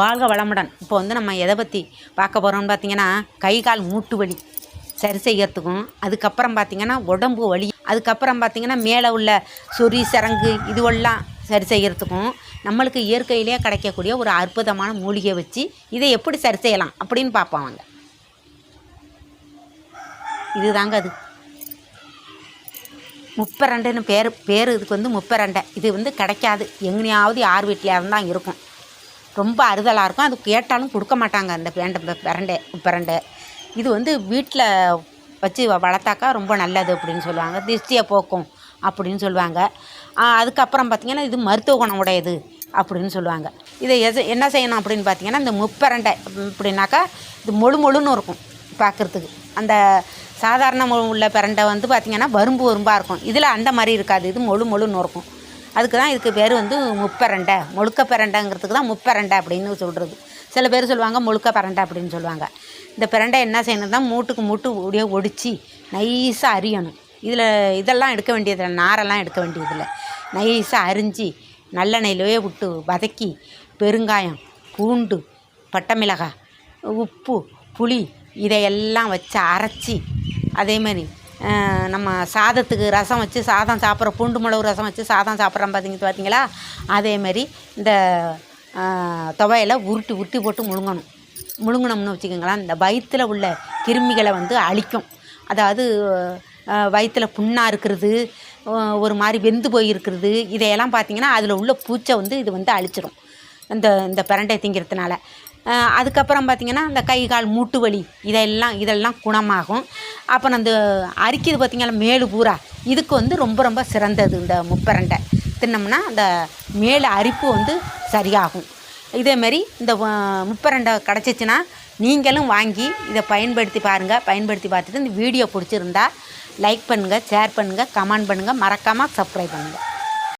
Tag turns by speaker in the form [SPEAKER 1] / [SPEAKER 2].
[SPEAKER 1] வாழ்க வளமுடன். இப்போ வந்து நம்ம எதை பற்றி பார்க்க போகிறோம்னு பார்த்தீங்கன்னா கை கால் மூட்டு வலி சரி செய்யறதுக்கும் அதுக்கப்புறம் பார்த்தீங்கன்னா உடம்பு வலி அதுக்கப்புறம் பார்த்திங்கன்னா மேலே உள்ள சொறி சரங்கு இதுவெல்லாம் சரி செய்கிறதுக்கும் நம்மளுக்கு இயற்கையிலே கிடைக்கக்கூடிய ஒரு அற்புதமான மூலிகை வச்சு இதை எப்படி சரி செய்யலாம் அப்படின்னு பார்ப்போம் அவங்க இதுதாங்க அது. முப்பரண்டைன்னு பேர் பேர் இதுக்கு வந்து முப்பரண்டை. இது வந்து கிடைக்காது. எங்கேயாவது யார் வீட்லையாவது இருந்தால் இருக்கும். ரொம்ப அறுதலாக இருக்கும். அது கேட்டாலும் கொடுக்க மாட்டாங்க அந்த பேண்டை பிரண்டை பிரண்டை. இது வந்து வீட்டில் வச்சு வளர்த்தாக்கா ரொம்ப நல்லது அப்படின்னு சொல்லுவாங்க. திருஷ்டியை போக்கும் அப்படின்னு சொல்லுவாங்க. அதுக்கப்புறம் பார்த்திங்கன்னா இது மருத்துவ குணம் உடையது அப்படின்னு சொல்லுவாங்க. இதை எது என்ன செய்யணும் அப்படின்னு பார்த்தீங்கன்னா இந்த முப்பரண்டை அப்படின்னாக்கா இது மொழு மொழுன்னு இருக்கும் பார்க்குறதுக்கு அந்த சாதாரண மு- உள்ள பிரண்டை வந்து பார்த்திங்கன்னா வரும்பு வரும்பாக இருக்கும். இதில் அந்த மாதிரி இருக்காது. இது மொழு மொழுன்னு இருக்கும். அதுக்கு தான் இதுக்கு பேர் வந்து முப்பரண்டை முழுக்க பிரண்டைங்கிறதுக்கு தான் முப்பரண்டை அப்படின்னு சொல்கிறது சில பேர் சொல்லுவாங்க முழுக்க பிரண்டை அப்படின்னு சொல்லுவாங்க. இந்த பிரண்டை என்ன செய்யணும்னா மூட்டுக்கு மூட்டு அப்படியே ஒடிச்சு நைஸாக அரியணும். இதில் இதெல்லாம் எடுக்க வேண்டியதில்லை நாரெல்லாம் எடுக்க வேண்டியதில்லை. நைஸாக அரிஞ்சு நல்லெண்ணெயிலே விட்டு வதக்கி பெருங்காயம் பூண்டு பட்டை மிளகாய் உப்பு புளி இதையெல்லாம் வச்சு அரைச்சி அதேமாதிரி நம்ம சாதத்துக்கு ரசம் வச்சு சாதம் சாப்பிட்ற பூண்டு மிளகு ரசம் வச்சு சாதம் சாப்பிட்றோம் பார்த்தீங்க பார்த்தீங்களா அதேமாரி இந்த அஹ், துவையலை உருட்டி உருட்டி போட்டு முழுங்கணும். முழுங்கினோம்னு வச்சுக்கோங்களேன். இந்த வயிற்றில் உள்ள கிருமிகளை வந்து அழிக்கும். அதாவது வயிற்றில் புண்ணாக இருக்கிறது ஒரு மாதிரி வெந்து போயிருக்கிறது இதையெல்லாம் பார்த்தீங்கன்னா அதில் உள்ள பூச்சை வந்து இது வந்து அழிச்சிடும் இந்த இந்த பிரண்டை திங்கிறதுனால. அதுக்கப்புறம் பார்த்திங்கன்னா இந்த கை கால் மூட்டு வலி இதெல்லாம் இதெல்லாம் குணமாகும். அப்புறம் அந்த அரிக்கிறது பார்த்திங்களா மேலு பூரா. இதுக்கு வந்து ரொம்ப ரொம்ப சிறந்தது இந்த முப்பரண்டை. தின்னோம்னா அந்த மேல் அரிப்பு வந்து சரியாகும். இதேமாரி இந்த முப்பரண்டை கிடச்சிச்சின்னா நீங்களும் வாங்கி இதை பயன்படுத்தி பாருங்கள் பயன்படுத்தி பார்த்துட்டு இந்த வீடியோ பிடிச்சிருந்தா லைக் பண்ணுங்கள் ஷேர் பண்ணுங்கள் கமெண்ட் பண்ணுங்கள் மறக்காமல் சப்ஸ்கிரைப் பண்ணுங்கள்